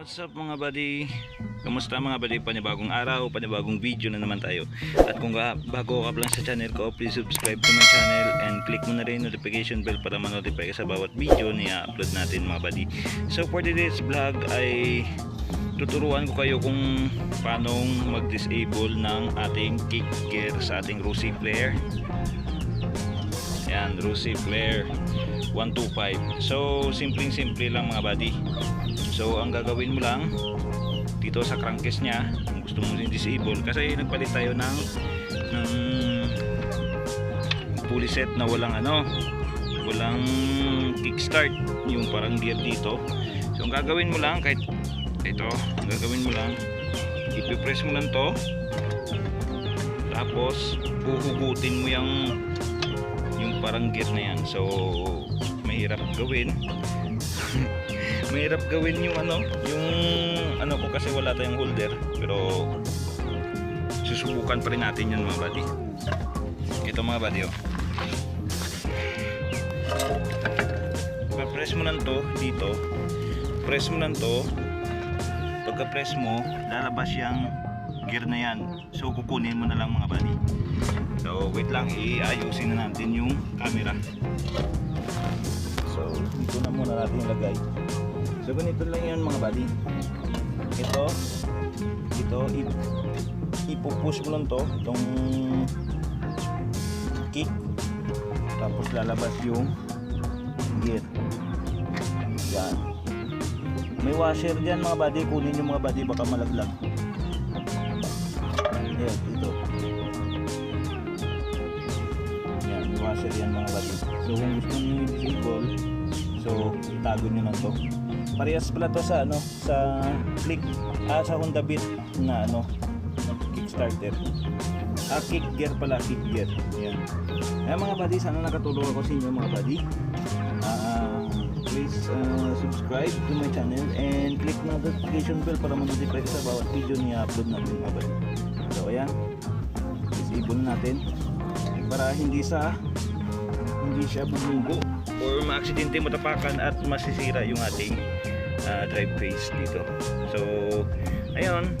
What's up mga buddy? Kamusta mga buddy? Panibagong araw, panibagong video na naman tayo. At kung bago ka lang sa channel ko, please subscribe to my channel and click mo na rin notification bell para ma-notify ka sa bawat video na i-upload natin mga buddy. So for today's vlog ay tuturuan ko kayo kung paano mag-disable ng ating kick gear sa ating Rusi player. Yan, Rusi player 125. So simpleng simple lang mga buddy. So ang gagawin mo lang dito sa crankcase niya, kung gusto mo i-disable kasi nagpalit tayo ng ng pulley set na walang ano, walang kickstart, yung parang gear dito. So ang gagawin mo lang kahit ito, ang gagawin mo lang ipipress mo lang to tapos huhugutin mo yung parang gear na yan. So mahirap gawin. Mahirap gawin yung ano yung ano ko kasi wala tayong holder. Pero susubukan pa rin natin yun mga buddy. Ito mga buddy oh. Press mo lang to dito. Press mo lang to. Pagka press mo lalabas yung gear na yan. So kukunin mo na lang mga buddy wait lang iayusin na natin yung camera so dito na muna natin ilagay So ganito lang yan mga buddy. Ito, ito, ip- ipupush mo lang to, itong kick. Tapos lalabas yung gear. Yan. May washer dyan mga buddy, kunin yung mga buddy baka malaglag. Yan, dito. Washer yan mga buddy. So kung gusto nyo i-disable, so itago nyo lang to. Parehas pala to sa ano sa click ah, sa Honda Beat na ano kickstarter. Ah kick gear pala kick gear. Yan Ayan mga buddy sana nakatulong ako sa inyo mga buddy Ah, please ah, subscribe to my channel and click na notification bell para ma-notify sa bawat video na i-upload natin mga buddy so ayan. Na natin para hindi sa hindi siya bumugo or maaksidente matapakan at masisira yung ating uh, drive face dito. So, ayun,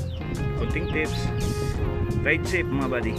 kunting tips. Ride safe mga buddy.